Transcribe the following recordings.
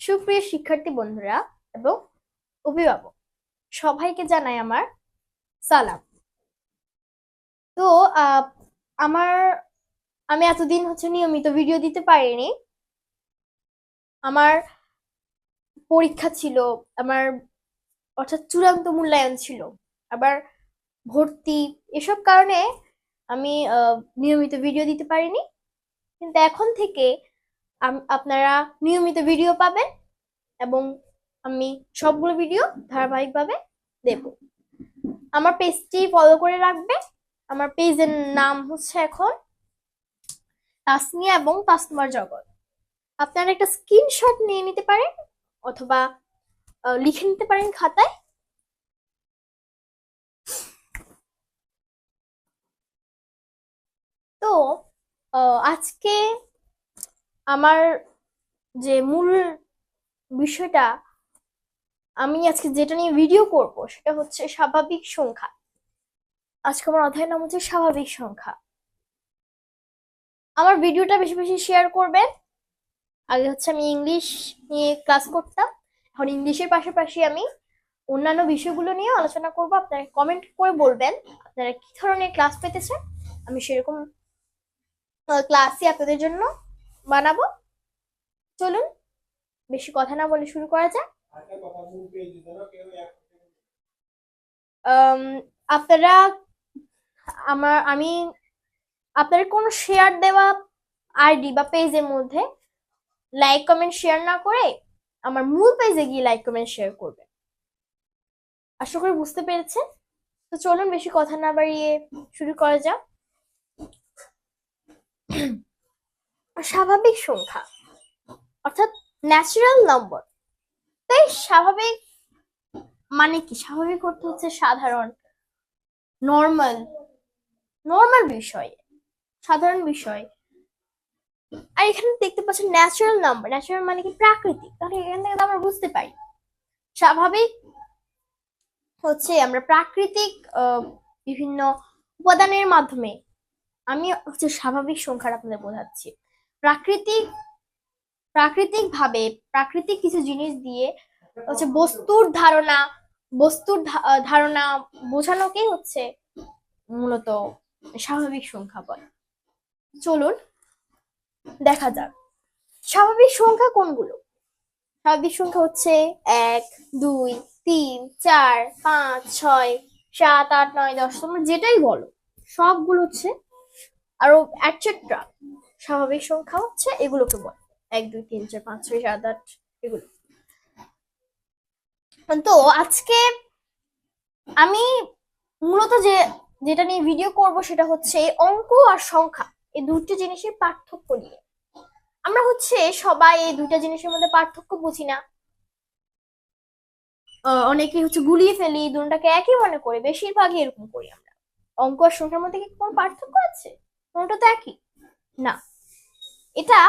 সুপ্রিয় শিক্ষার্থী বন্ধুরা এবং অভিভাবক, সবাইকে জানাই আমার সালাম। তো আমার, আমি এতদিন হচ্ছে নিয়মিত ভিডিও দিতে পারিনি। আমার পরীক্ষা ছিল, আমার অর্থাৎ চূড়ান্ত মূল্যায়ন ছিল। আবার ভর্তি এসব কারণে আমি নিয়মিত ভিডিও দিতে পারিনি। কিন্তু এখন থেকে আপনারা নিয়মিত ভিডিও পাবেন এবং আমি সবগুলো ভিডিও ধারাবাহিকভাবে দেব। আমার পেজটি ফলো করে রাখবে আমার পেজের নাম হচ্ছে এখন তাসনিয়া এবং তাসমার জগৎ। আপনারা একটা স্ক্রিনশট নিয়ে নিতে পারেন অথবা লিখে নিতে পারেন খাতায়। তো আজকে আমার যে মূল বিষয়টা আমি আজকে যেটা নিয়ে ভিডিও করব সেটা হচ্ছে স্বাভাবিক সংখ্যা। আজকে আমার অধ্যায়ের নাম হচ্ছে স্বাভাবিক সংখ্যা। আমার ভিডিওটা বেশি বেশি শেয়ার করবেন। আগে হচ্ছে আমি ইংলিশ নিয়ে ক্লাস করতাম। এখন ইংলিশের পাশাপাশি আমি অন্যান্য বিষয়গুলো নিয়ে আলোচনা করব। আপনারা কমেন্ট করে বলবেন, আপনারা কি ধরনের ক্লাস পেতে চান আমি সেরকম ক্লাসই আপনাদের জন্য বানাবো? চলুন, বেশি কথা না বলে শুরু করা যাক। আপনারা, আমার, আমি আপনার কোনো শেয়ার দেওয়া আইডি বা পেজের মধ্যে লাইক কমেন্ট শেয়ার না করে আমার মূল পেজে গিয়ে লাইক কমেন্ট শেয়ার করবেন। আশা করি বুঝতে পেরেছেন। তো চলুন, বেশি কথা না বাড়িয়ে শুরু করা যাক। স্বাভাবিক সংখ্যা, অর্থাৎ ন্যাচারাল নম্বর তাই স্বাভাবিক মানে কি? স্বাভাবিক অর্থ হচ্ছে সাধারণ নর্মাল নর্মাল বিষয়, সাধারণ বিষয়। আর এখানে দেখতে পাচ্ছেন ন্যাচারাল নাম্বার ন্যাচারাল মানে কি? প্রাকৃতিক। তাহলে এখান থেকে আমরা বুঝতে পারি। স্বাভাবিক হচ্ছে আমরা প্রাকৃতিক বিভিন্ন উপাদানের মাধ্যমে আমি হচ্ছে স্বাভাবিক সংখ্যাটা আপনাদের বোঝাচ্ছি। প্রাকৃতিক প্রাকৃতিক ভাবে প্রাকৃতিক কিছু জিনিস দিয়ে হচ্ছে বস্তুর ধারণা বস্তুর ধারণা বোঝানোকেই হচ্ছে মূলত স্বাভাবিক সংখ্যা বলে। চলুন দেখা যাক। স্বাভাবিক সংখ্যা কোনগুলো? স্বাভাবিক সংখ্যা হচ্ছে এক, দুই, তিন, চার, পাঁচ, ছয়, সাত, আট, নয়, দশ, তোমরা যেটাই বলো, সবগুলো হচ্ছে আরও অ্যাটসেট্রা স্বাভাবিক সংখ্যা হচ্ছে এগুলোকে বলে। এক, দুই, তিন, চার, পাঁচ, ছয়, সাত, আট, এগুলো। তো আজকে আমি মূলত যে, যেটা নিয়ে ভিডিও করব সেটা হচ্ছে অঙ্ক আর সংখ্যা, এই দুটো জিনিসের পার্থক্য নিয়ে। আমরা হচ্ছে সবাই এই দুইটা জিনিসের মধ্যে পার্থক্য বুঝি না। অনেকে হচ্ছে গুলিয়ে ফেলি দুটাকে একই মনে করি, বেশিরভাগই এরকম করি আমরা। অঙ্ক আর সংখ্যার মধ্যে কি কোনো পার্থক্য আছে? কোনটা তো একই? না। এটা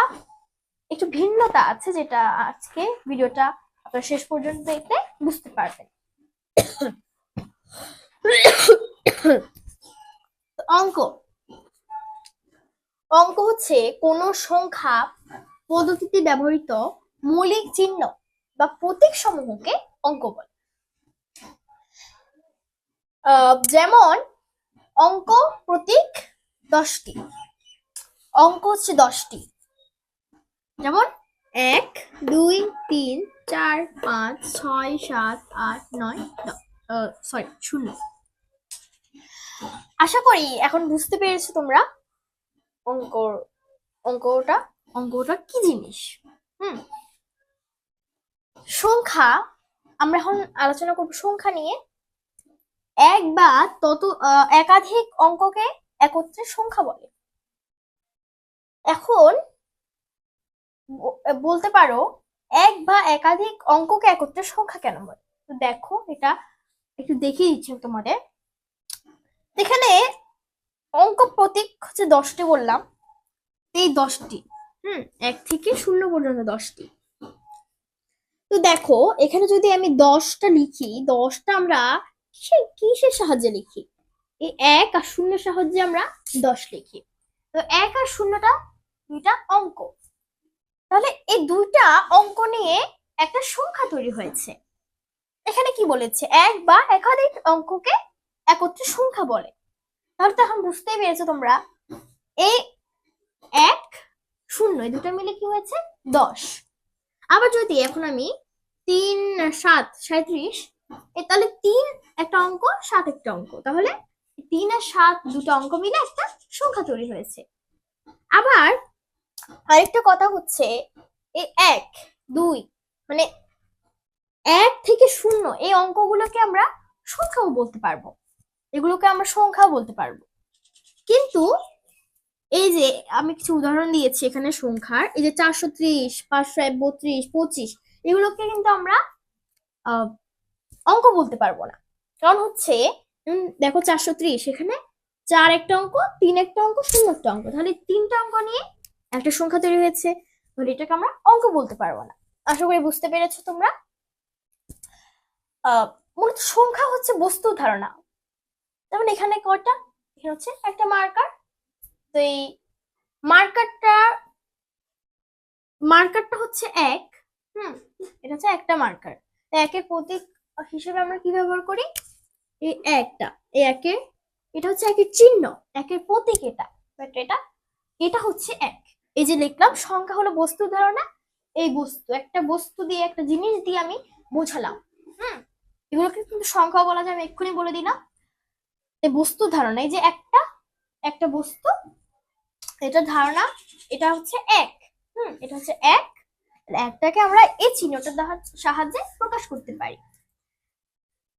একটু ভিন্নতা আছে যেটা আজকে ভিডিওটা আপনারা শেষ পর্যন্ত দেখলে বুঝতে পারবেন। অঙ্ক। অঙ্ক হচ্ছে কোন সংখ্যা পদ্ধতিতে ব্যবহৃত মৌলিক চিহ্ন বা প্রতীক সমূহকে অঙ্ক বলে। যেমন অঙ্ক প্রতীক দশটি। অঙ্ক হচ্ছে দশটি। যেমন এক, দুই, তিন, চার, পাঁচ, ছয়, সাত, আট, নয় সরি শূন্য। আশা করি এখন বুঝতে পেরেছ তোমরা অঙ্ক, অঙ্কটা। অঙ্কটা কি জিনিস? হুম। সংখ্যা, আমরা এখন আলোচনা করব সংখ্যা নিয়ে। এক বা তত একাধিক অঙ্ককে একত্রে সংখ্যা বলে। এখন বলতে পারো, এক বা একাধিক অঙ্ককে একত্রে সংখ্যা কেন বলে তো দেখো, এটা একটু দেখিয়ে দিচ্ছি তোমাদের। এখানে অঙ্ক প্রতীক হচ্ছে দশটি বললাম। এই দশটি, হুম, এক থেকে শূন্য পর্যন্ত দশটি। তো দেখো, এখানে যদি আমি দশটা লিখি, দশটা আমরা কিসের কিসের সাহায্যে লিখি? এই এক আর শূন্যের সাহায্যে আমরা দশ লিখি। তো এক আর শূন্যটা দুইটা অঙ্ক। তাহলে এই দুইটা অঙ্ক নিয়ে একটা সংখ্যা তৈরি হয়েছে। এখানে কি বলেছে? এক বা একাধিক অঙ্ককে একত্রে সংখ্যা বলে। তাহলে তো এখন বুঝতেই পেরেছ তোমরা। এই এক শূন্য, এই দুটো মিলে কি হয়েছে? দশ। আবার যদি এখন আমি তিন, সাত সাঁত্রিশ তাহলে তিন একটা অঙ্ক, সাত একটা অঙ্ক। তাহলে তিন আর সাত দুটো অঙ্ক মিলে একটা সংখ্যা তৈরি হয়েছে। আবার আরেকটা কথা হচ্ছে, এই এক, দুই মানে এক থেকে শূন্য এই অঙ্কগুলোকে আমরা সংখ্যাও বলতে পারব। এগুলোকে আমরা সংখ্যাও বলতে পারব। কিন্তু এই যে আমি কিছু উদাহরণ দিয়েছি এখানে সংখ্যার, এই যে চারশো ত্রিশ, পাঁচশো এক, বত্রিশ, পঁচিশ, এগুলোকে কিন্তু আমরা অঙ্ক বলতে পারব না। কারণ হচ্ছে দেখো চারশো ত্রিশ, এখানে চার একটা অঙ্ক, তিন একটা অঙ্ক, শূন্য একটা অঙ্ক। তাহলে তিনটা অঙ্ক নিয়ে একটা সংখ্যা তৈরি হয়েছে। তাহলে এটাকে আমরা অঙ্ক বলতে পারব না। আশা করি বুঝতে পেরেছ তোমরা। মূলত সংখ্যা হচ্ছে বস্তু ধারণা। যেমন এখানে কটা? এখানে হচ্ছে একটা মার্কার তো এই মার্কারটা মার্কারটা হচ্ছে এক। হুম, এটা হচ্ছে একটা মার্কার একের প্রতীক হিসেবে আমরা কি ব্যবহার করি? এই একটা। এই একের, এটা হচ্ছে একের চিহ্ন। একের প্রতীক এটা। এটা এটা হচ্ছে এক। এই যে লিখলাম, সংখ্যা হলো বস্তু ধারণা, এই বস্তু। একটা বস্তু দিয়ে একটা জিনিস দিয়ে আমি বোঝালাম, হুম? এগুলোকে কিন্তু সংখ্যা বলা যায়, আমি এক্ষুনি বলে দিলাম। এই বস্তু ধারণা, এই যে একটা একটা বস্তু, এটা ধারণা, এটা হচ্ছে এক, হুম? এটা হচ্ছে এক, একটাকে আমরা এই চিহ্নটার দ্বারা- সাহায্যে প্রকাশ করতে পারি।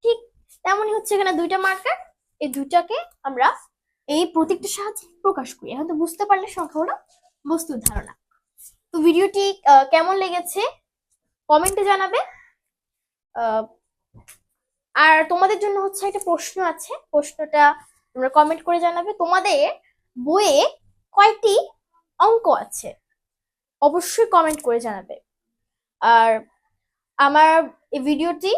ঠিক তেমনই হচ্ছে এখানে দুইটা মার্কার এই দুইটাকে আমরা এই প্রতীকটার সাহায্যে প্রকাশ করি। এখন তো বুঝতে পারলে সংখ্যা হলো বস্তুর ধারণা। তো ভিডিওটি কেমন লেগেছে? কমেন্টে জানাবে। আর তোমাদের জন্য হচ্ছে একটা প্রশ্ন আছে। প্রশ্নটা তোমরা কমেন্ট করে জানাবে। তোমাদের বইয়ে কয়টি অঙ্ক আছে? অবশ্যই কমেন্ট করে জানাবে। আর আমার এই ভিডিওটি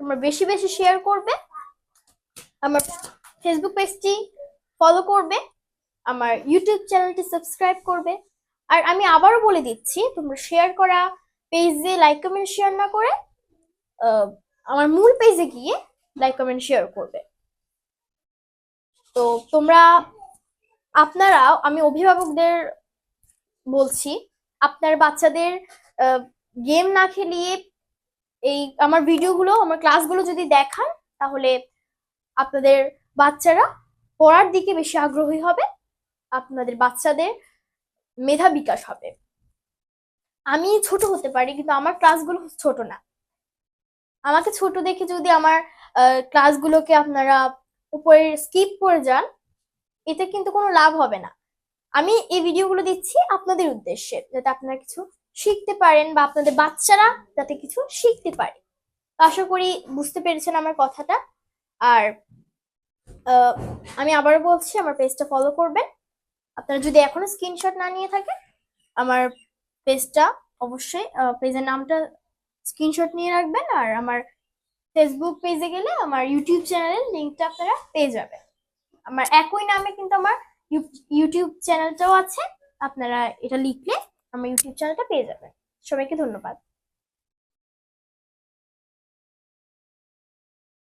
তোমরা বেশি বেশি শেয়ার করবে। আমার ফেসবুক পেজটি ফলো করবে। আমার ইউটিউব চ্যানেলটি সাবস্ক্রাইব করবে। আর আমি আবারও বলে দিচ্ছি, তোমরা শেয়ার করা পেজে লাইক কমেন্ট শেয়ার না করে আমার মূল পেজে গিয়ে লাইক কমেন্ট শেয়ার করবে। তো তোমরা আপনারা আমি অভিভাবকদের বলছি, আপনার বাচ্চাদের গেম না খেলিয়ে এই আমার ভিডিওগুলো আমার ক্লাসগুলো যদি দেখান, তাহলে আপনাদের বাচ্চারা পড়ার দিকে বেশি আগ্রহী হবে। আপনাদের বাচ্চাদের মেধা বিকাশ হবে। আমি ছোট হতে পারি, কিন্তু আমার ক্লাসগুলো ছোট না। আমাকে ছোট দেখে যদি আমার ক্লাসগুলোকে আপনারা উপরে স্কিপ করে যান, এতে কিন্তু কোনো লাভ হবে না। আমি এই ভিডিওগুলো দিচ্ছি আপনাদের উদ্দেশ্যে, যাতে আপনারা কিছু শিখতে পারেন বা আপনাদের বাচ্চারা যাতে কিছু শিখতে পারে। আশা করি বুঝতে পেরেছেন আমার কথাটা। আর আমি আবারও বলছি, আমার পেজটা ফলো করবেন। আপনারা যদি এখনও স্ক্রিনশট না নিয়ে থাকেন, আমার পেজটা অবশ্যই পেজের নামটা স্ক্রিনশট নিয়ে রাখবেন আর আমার ফেসবুক পেজে গেলে আমার ইউটিউব চ্যানেলের লিঙ্কটা আপনারা পেয়ে যাবেন। আমার একই নামে কিন্তু আমার ইউটিউব চ্যানেলটাও আছে, আপনারা এটা লিখলে আমার ইউটিউব চ্যানেলটা পেয়ে যাবেন। সবাইকে ধন্যবাদ।